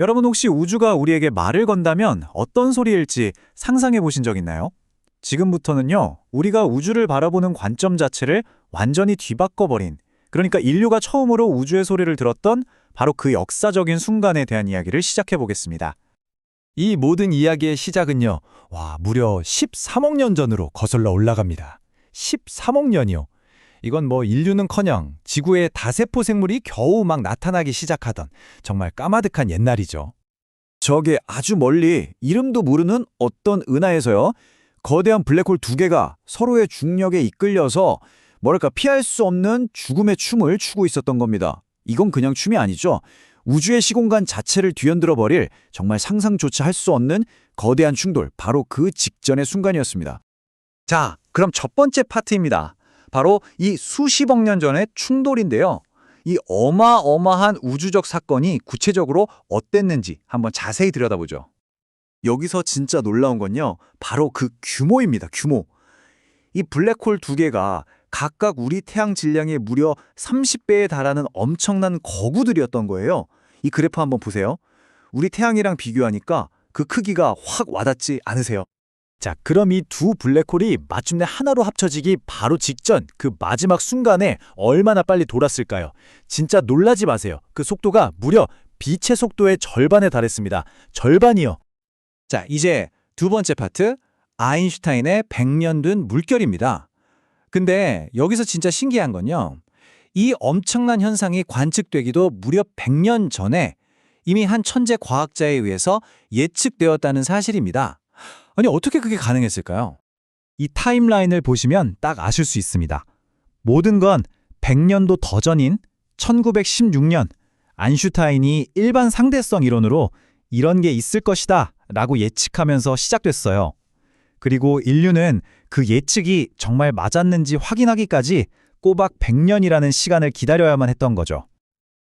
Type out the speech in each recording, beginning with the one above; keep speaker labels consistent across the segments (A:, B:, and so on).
A: 여러분 혹시 우주가 우리에게 말을 건다면 어떤 소리일지 상상해 보신 적 있나요? 지금부터는요, 우리가 우주를 바라보는 관점 자체를 완전히 뒤바꿔버린, 그러니까 인류가 처음으로 우주의 소리를 들었던 바로 그 역사적인 순간에 대한 이야기를 시작해 보겠습니다.
B: 이 모든 이야기의 시작은요, 와, 무려 13억 년 전으로 거슬러 올라갑니다. 13억 년이요. 이건 뭐 인류는커녕 지구의 다세포 생물이 겨우 막 나타나기 시작하던 정말 까마득한 옛날이죠.
A: 저게 아주 멀리 이름도 모르는 어떤 은하에서요, 거대한 블랙홀 두 개가 서로의 중력에 이끌려서 뭐랄까 피할 수 없는 죽음의 춤을 추고 있었던 겁니다. 이건 그냥 춤이 아니죠. 우주의 시공간 자체를 뒤흔들어 버릴 정말 상상조차 할 수 없는 거대한 충돌, 바로 그 직전의 순간이었습니다. 자, 그럼 첫 번째 파트입니다. 바로 이 수십억 년 전의 충돌인데요. 이 어마어마한 우주적 사건이 구체적으로 어땠는지 한번 자세히 들여다보죠. 여기서 진짜 놀라운 건요. 바로 그 규모입니다. 규모. 이 블랙홀 두 개가 각각 우리 태양 질량의 무려 30배에 달하는 엄청난 거구들이었던 거예요. 이 그래프 한번 보세요. 우리 태양이랑 비교하니까 그 크기가 확 와닿지 않으세요? 자, 그럼 이 두 블랙홀이 마침내 하나로 합쳐지기 바로 직전 그 마지막 순간에 얼마나 빨리 돌았을까요? 진짜 놀라지 마세요. 그 속도가 무려 빛의 속도의 절반에 달했습니다. 절반이요. 자, 이제 두 번째 파트, 아인슈타인의 100년 된 물결입니다. 근데 여기서 진짜 신기한 건요. 이 엄청난 현상이 관측되기도 무려 100년 전에 이미 한 천재 과학자에 의해서 예측되었다는 사실입니다. 아니 어떻게 그게 가능했을까요? 이 타임라인을 보시면 딱 아실 수 있습니다. 모든 건 100년도 더 전인 1916년 안슈타인이 일반 상대성 이론으로 이런 게 있을 것이다 라고 예측하면서 시작됐어요. 그리고 인류는 그 예측이 정말 맞았는지 확인하기까지 꼬박 100년이라는 시간을 기다려야만 했던 거죠.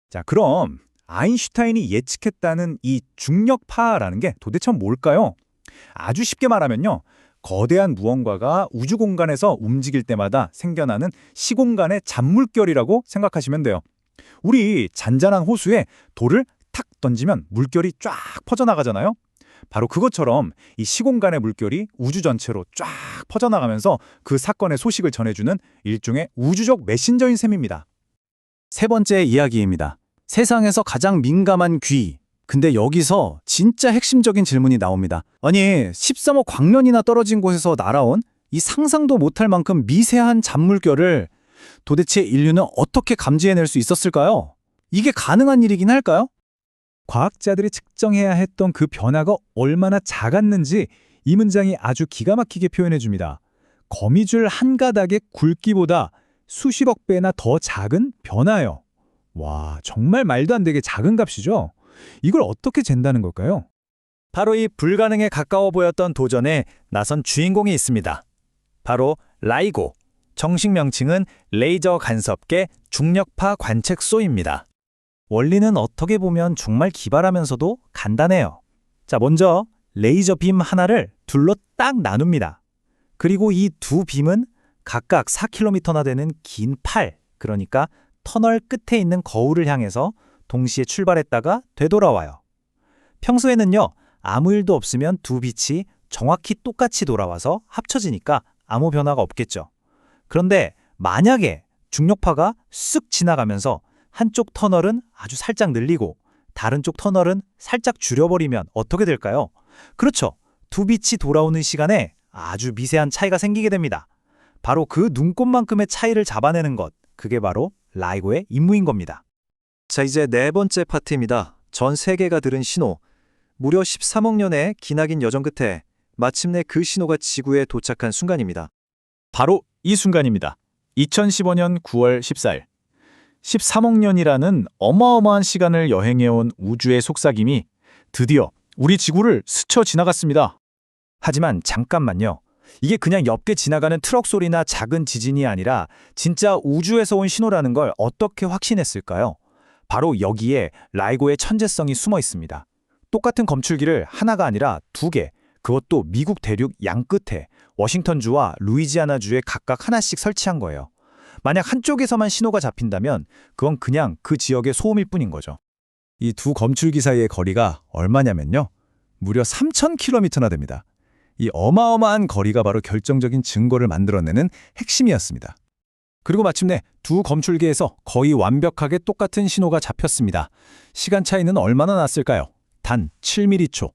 A: 자, 그럼 아인슈타인이 예측했다는 이 중력파라는 게 도대체 뭘까요? 아주 쉽게 말하면요. 거대한 무언가가 우주 공간에서 움직일 때마다 생겨나는 시공간의 잔물결이라고 생각하시면 돼요. 우리 잔잔한 호수에 돌을 탁 던지면 물결이 쫙 퍼져나가잖아요. 바로 그것처럼 이 시공간의 물결이 우주 전체로 쫙 퍼져나가면서 그 사건의 소식을 전해주는 일종의 우주적 메신저인 셈입니다. 세 번째 이야기입니다. 세상에서 가장 민감한 귀. 근데 여기서 진짜 핵심적인 질문이 나옵니다. 아니, 13억 광년이나 떨어진 곳에서 날아온 이 상상도 못할 만큼 미세한 잔물결을 도대체 인류는 어떻게 감지해낼 수 있었을까요? 이게 가능한 일이긴 할까요? 과학자들이 측정해야 했던 그 변화가 얼마나 작았는지 이 문장이 아주 기가 막히게 표현해 줍니다. 거미줄 한 가닥의 굵기보다 수십억 배나 더 작은 변화요. 와, 정말 말도 안 되게 작은 값이죠? 이걸 어떻게 잰다는 걸까요? 바로 이 불가능에 가까워 보였던 도전에 나선 주인공이 있습니다. 바로 라이고. 정식 명칭은 레이저 간섭계 중력파 관측소입니다. 원리는 어떻게 보면 정말 기발하면서도 간단해요. 자, 먼저 레이저 빔 하나를 둘로 딱 나눕니다. 그리고 이 두 빔은 각각 4km나 되는 긴 팔, 그러니까 터널 끝에 있는 거울을 향해서 동시에 출발했다가 되돌아와요. 평소에는요, 아무 일도 없으면 두 빛이 정확히 똑같이 돌아와서 합쳐지니까 아무 변화가 없겠죠. 그런데 만약에 중력파가 쓱 지나가면서 한쪽 터널은 아주 살짝 늘리고 다른 쪽 터널은 살짝 줄여버리면 어떻게 될까요? 그렇죠. 두 빛이 돌아오는 시간에 아주 미세한 차이가 생기게 됩니다. 바로 그 눈곱만큼의 차이를 잡아내는 것, 그게 바로 라이고의 임무인 겁니다. 자, 이제 네 번째 파트입니다. 전 세계가 들은 신호. 무려 13억 년의 기나긴 여정 끝에 마침내 그 신호가 지구에 도착한 순간입니다. 바로 이 순간입니다. 2015년 9월 14일. 13억 년이라는 어마어마한 시간을 여행해온 우주의 속삭임이 드디어 우리 지구를 스쳐 지나갔습니다. 하지만 잠깐만요. 이게 그냥 엽게 지나가는 트럭 소리나 작은 지진이 아니라 진짜 우주에서 온 신호라는 걸 어떻게 확신했을까요? 바로 여기에 라이고의 천재성이 숨어 있습니다. 똑같은 검출기를 하나가 아니라 두 개, 그것도 미국 대륙 양끝에 워싱턴주와 루이지아나주에 각각 하나씩 설치한 거예요. 만약 한쪽에서만 신호가 잡힌다면 그건 그냥 그 지역의 소음일 뿐인 거죠.
B: 이 두 검출기 사이의 거리가 얼마냐면요. 무려 3,000km나 됩니다. 이 어마어마한 거리가 바로 결정적인 증거를 만들어내는 핵심이었습니다. 그리고 마침내 두 검출기에서 거의 완벽하게 똑같은 신호가 잡혔습니다. 시간 차이는 얼마나 났을까요? 단 7mm초,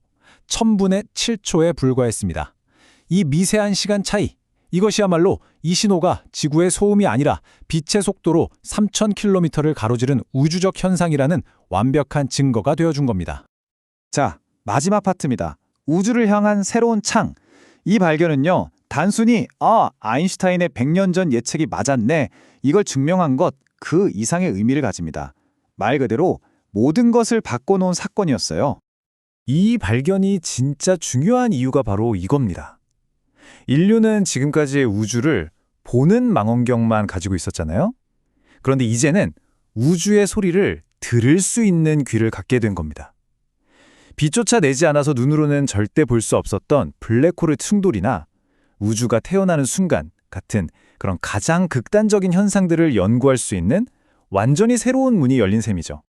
B: 1000분의 7초에 불과했습니다. 이 미세한 시간 차이, 이것이야말로 이 신호가 지구의 소음이 아니라 빛의 속도로 3000km를 가로지른 우주적 현상이라는 완벽한 증거가 되어준 겁니다.
A: 자, 마지막 파트입니다. 우주를 향한 새로운 창. 이 발견은요, 단순히 아, 아인슈타인의 100년 전 예측이 맞았네. 이걸 증명한 것 그 이상의 의미를 가집니다. 말 그대로 모든 것을 바꿔놓은 사건이었어요.
B: 이 발견이 진짜 중요한 이유가 바로 이겁니다. 인류는 지금까지의 우주를 보는 망원경만 가지고 있었잖아요. 그런데 이제는 우주의 소리를 들을 수 있는 귀를 갖게 된 겁니다. 빛조차 내지 않아서 눈으로는 절대 볼 수 없었던 블랙홀의 충돌이나 우주가 태어나는 순간 같은 그런 가장 극단적인 현상들을 연구할 수 있는 완전히 새로운 문이 열린 셈이죠.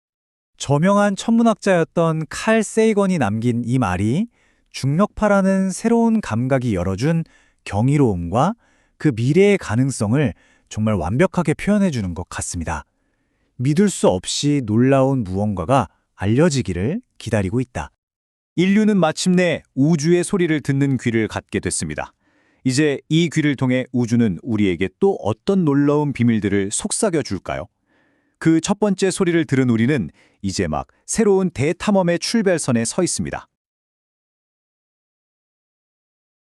C: 저명한 천문학자였던 칼 세이건이 남긴 이 말이 중력파라는 새로운 감각이 열어준 경이로움과 그 미래의 가능성을 정말 완벽하게 표현해 주는 것 같습니다. 믿을 수 없이 놀라운 무언가가 알려지기를 기다리고 있다.
A: 인류는 마침내 우주의 소리를 듣는 귀를 갖게 됐습니다. 이제 이 귀를 통해 우주는 우리에게 또 어떤 놀라운 비밀들을 속삭여 줄까요? 그 첫 번째 소리를 들은 우리는 이제 막 새로운 대탐험의 출발선에 서 있습니다.